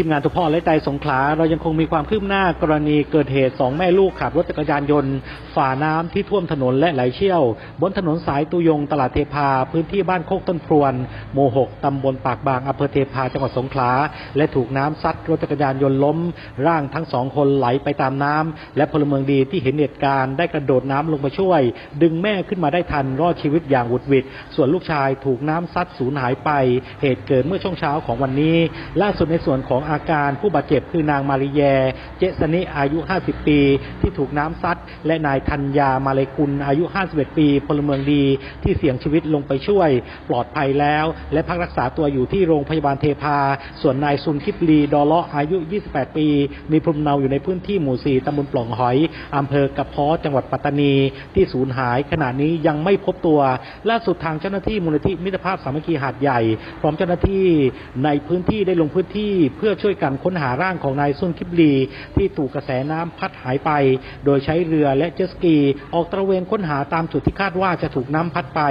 ทีมงานทุกพ่อและใจสงขลา เรายังคงมีความคืบหน้ากรณีเกิดเหตุสองแม่ลูกขับรถจักรยานยนต์ ฝ่าน้ำที่ท่วมถนนและไหลเชี่ยว บนถนนสายตุยงตลาดเทพา พื้นที่บ้านโคกต้นพรวนหมู่หกตำบลปากบางอำเภอเทพาจังหวัดสงขลา และถูกน้ำซัดรถจักรยานยนต์ล้ม ร่างทั้งสองคนไหลไปตามน้ำและพลเมืองดีที่เห็นเหตุการณ์ได้กระโดดน้ำลงมาช่วย ดึงแม่ขึ้นมาได้ทันรอดชีวิตอย่างหวุดหวิดส่วนลูกชายถูกน้ำซัดสูญหายไป เหตุเกิดเมื่อช่วงเช้าของวันนี้ ล่าสุดในส่วนของอาการผู้บาดเจ็บคือนางมาริแย เจสนิอายุ 50 ปี ที่ถูกน้ำซัด และนายธัญญามาเลกุลอายุ 51 ปี พลเมืองดีที่เสี่ยงชีวิตลงไปช่วย ปลอดภัยแล้ว และพักรักษาตัวอยู่ที่โรงพยาบาลเทพา ส่วนนายซุนคิปลีดอเลาะอายุ 28 ปี มีภูมิเนาอยู่ในพื้นที่หมู่ 4ตำบลปล่องหอยอำเภอกระเพาะจังหวัดปัตตานี ที่สูญหายขณะนี้ยังไม่พบตัวล่าสุดทางเจ้าหน้าที่มูลนิธิมิตรภาพสามัคคีหาดใหญ่ พร้อมเจ้าหน้าที่ในพื้นที่ได้ลงพื้นที่เพื่อช่วยกันค้นหาร่างของนายซุนคิปลี ที่ถูกกระแสน้ำพัดหายไป โดยใช้เรือและเจ็ตสกี ออกตระเวนค้นหาตามจุดที่คาดว่าจะถูกน้ำพัดไป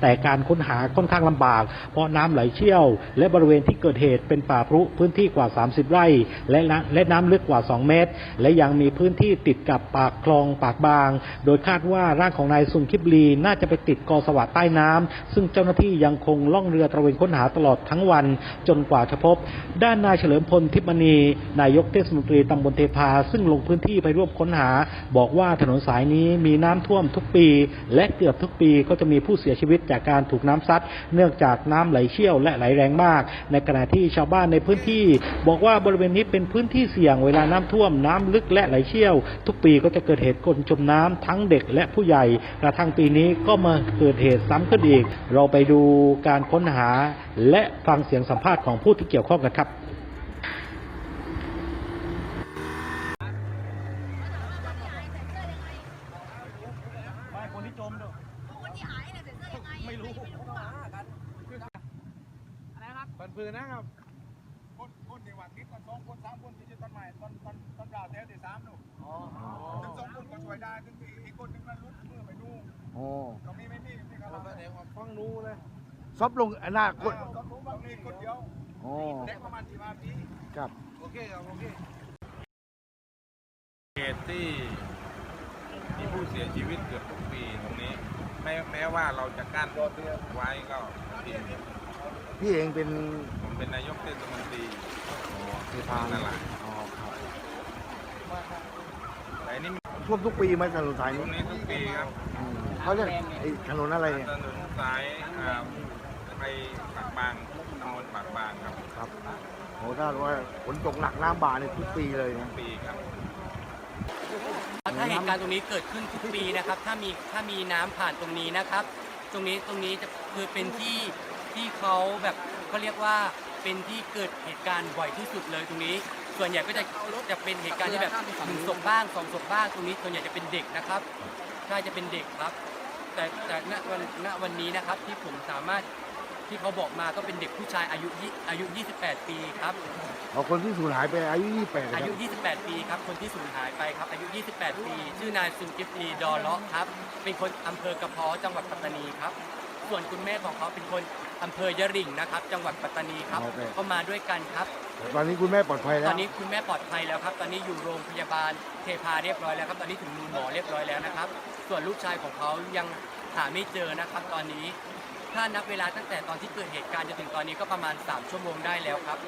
แต่การค้นหาค่อนข้างลำบาก เพราะน้ำไหลเชี่ยว และบริเวณที่เกิดเหตุเป็นป่าพรุพื้นที่กว่า 30 ไร่ และและน้ำลึกกว่า 2 เมตร และยังมีพื้นที่ติดกับปากคลองปากบาง โดยคาดว่าร่างของนายซุนคิบลีน่าจะไปติดกอสวะใต้น้ำซึ่งเจ้าหน้าที่ยังคงล่องเรือตระเวนค้นหาตลอดทั้งวันจนกว่าจะพบ ด้านนายเฉลิมพลทิพมณีนายกเทศมนตรีตำบลเทพา ซึ่งลงพื้นที่ไปร่วมค้นหา บอกว่าถนนสายนี้มีน้ำท่วมทุกปี และเกือบทุกปีก็จะมีผู้เสียชีวิตจากการถูกน้ำซัด เนื่องจากน้ำไหลเชี่ยวและไหลแรงมาก ในขณะที่ชาวบ้านในพื้นที่ บอกว่าบริเวณนี้เป็นพื้นที่เสี่ยงเวลาน้ำท่วมน้ำลึกและไหลเชี่ยว ทุกปีก็จะเกิดเหตุคนจมน้ำทั้งเด็กและผู้ใหญ่กระทั่งปีนี้ก็มาเกิดเหตุซ้ำขึ้นอีก เราไปดูการค้นหาและฟังเสียงสัมภาษณ์ของผู้ที่เกี่ยวข้องกันครับ ไม่คนที่จมดู คนที่หายเนี่ยใส่เสื้อยังไง ไม่รู้ ไม่รู้อะ อะไรครับปันปืนนะครับคนคนที่ว่าคิดกันสองคนสามคนที่จะต้นไม้ต้นต้นต้นดาวแถวที่สามหนูอ๋อถึงสองคนก็ช่วยได้ถึงอีกอีกคนนึงนั้นลุกมือไปดูโอ้ตรงนี้ไม่มีไม่มีใครเรารับแสดงว่าฟังรู้เลยซบลงอนาคตตรงนี้คนเดียวโอ้เด็กประมาณสี่ห้าปีครับโอเคครับโอเคเหตุที่มีผู้เสียชีวิตเกือบทุกปีตรงนี้แม้แม้ว่าเราจะกั้นไว้ก็จริง พี่เองเป็นผมเป็นนายกเทศมนตรีเทพานั่นแหละอ๋อครับแต่อันนี้ท่วมทุกปีไหมถนนสายตรนี้งนี้ทุกปีครับอืมเขาเรียกไอ้ถนนอะไรเนี่ยถนนสายอ่าไปปากบางตำบลปากบางครับครับโอ้ถ้าว่าฝนตกหนักน้ำบาเนี่ยทุกปีเลยนะปีครับ ถ้าเหตุการณ์ตรงนี้เกิดขึ้นทุกปีนะครับ ถ้ามีถ้ามีน้ำผ่านตรงนี้นะครับ ตรงนี้ตรงนี้จะคือเป็นที่ ที่เขาแบบเขาเรียกว่าเป็นที่เกิดเหตุการณ์บ่อยที่สุดเลยตรงนี้ ส่วนใหญ่ก็จะจะเป็นเหตุการณ์ที่แบบหนึ่งศพบ้างสองศพบ้างตรงนี้ส่วนใหญ่จะเป็นเด็กนะครับใช่จะเป็นเด็กครับ แต่แต่ณวันณวันนี้นะครับที่ผมสามารถที่เขาบอกมาก็เป็นเด็กผู้ชายอายุยี่อายุ 28 ปีครับ เอาคนที่สูญหายไปอายุ 28นะอาคยุรับ28 ปีครับ คนที่สูญหายไปครับอายุ 28 ปี ชื่อนายซุนกิฟลีดอเลาะครับ เป็นคนอำเภอกระเพาะจังหวัดปัตตานีครับ ส่วนคุณแม่ของเขาเป็นคน อำเภอยะริ่งนะครับ จังหวัดปัตตานีครับโอเค ก็มาด้วยกันครับ ตอนนี้คุณแม่ปลอดภัยแล้ตวอนนี้คุณแม่ปลอดภัยแล้วครับ ตอนนี้อยู่โรงพยาบาลเทพาเรียบร้อยแล้วครับ ตอนนี้ถึงมือหมอเรียบร้อยแล้วนะครับ ส่วนลูกชายของเขายังหาไม่เจอนะครับ ตอนนี้ ถ้านับเวลาตั้งแต่ตอนที่เกิดเหตุการณ์จนถึงตอนนี้ก็ประมาณ 3 ชั่วโมงได้แล้วครับ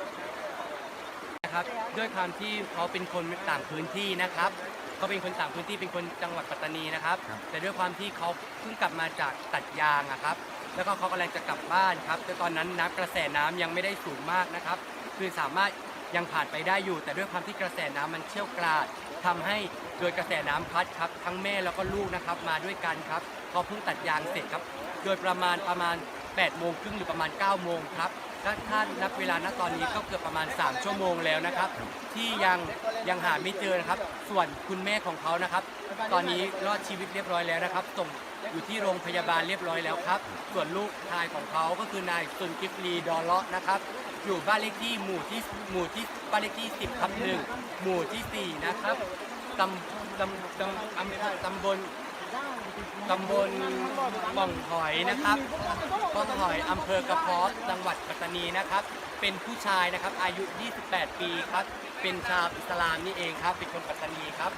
นะครับ ด้วยความที่เขาเป็นคนต่างพื้นที่นะครับเขาเป็นคนต่างพื้นที่เป็นคนจังหวัดปัตตานีนะครับ แต่ด้วยความที่เขาเพิ่งกลับมาจากตัดยางอะครับ แล้วก็เขากำลังจะกลับบ้านครับแต่ตอนนั้นน้ำกระแสน้ำยังไม่ได้สูงมากนะครับ คือสามารถยังผ่านไปได้อยู่ แต่ด้วยความที่กระแสน้ำมันเชี่ยวกราดทำให้โดยกระแสน้ำพัดครับทั้งแม่แล้วก็ลูกนะครับมาด้วยกันครับเขาเพิ่งตัดยางเสร็จครับ โดยประมาณประมาณ8โมงครึ่งหรือประมาณ9โมงครับ ถ้าถ้านนับเวลาณตอนนี้ก็เกือบประมาณ 3 ชั่วโมงแล้วนะครับ ที่ยังยังหาไม่เจอนะครับ ส่วนคุณแม่ของเขานะครับ ตอนนี้รอดชีวิตเรียบร้อยแล้วนะครับส่งอยู่ที่โรงพยาบาลเรียบร้อยแล้วครับ ส่วนลูกชายของเขาก็คือนายซุนกิฟลีดอเลาะนะครับอยู่บ้านเลขที่หมู่ที่หมู่ที่บ้านเลขที่ 10ทับหนึ่งหมู่ที่ 4 นะครับตำตำตำอำเภอตำบล ตำบลบ่องหอยนะครับบ่องหอยอำเภอกระเพาะจังหวัดปัตตานีนะครับ เป็นผู้ชายนะครับ อายุ 28 ปีครับ เป็นชาวอิสลามนี่เองครับ เป็นคนปัตตานีครับ